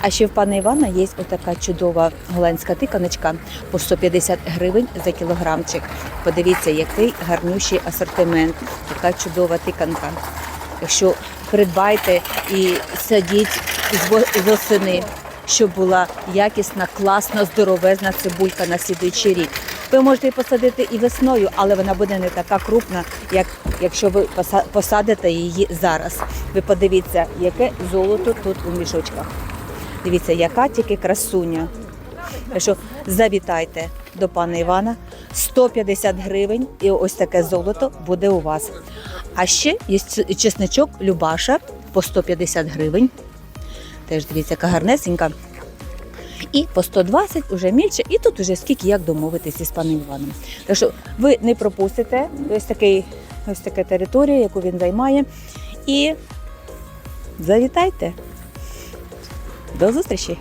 А ще в пана Івана є отака чудова голландська тиканочка по 150 гривень за кілограмчик. Подивіться, який гарнющий асортимент, така чудова тиканка. Якщо придбайте і садіть з во- з осени, щоб була якісна, класна, здоровезна цибулька на слідуючий рік. Ви можете її посадити і весною, але вона буде не така крупна, як якщо ви поса- посадите її зараз. Ви подивіться, яке золото тут у мішочках. Дивіться, яка тільки красуня. Що завітайте до пана Івана. 150 гривень і ось таке золото буде у вас. А ще є чесничок Любаша по 150 гривень. Теж дивіться, яка гарнесенька. І по 120 уже мільше, і тут уже скільки як домовитися з паном Іваном. Так що ви не пропустите ось, такий, ось така територія, яку він займає. І завітайте. До зустрічі!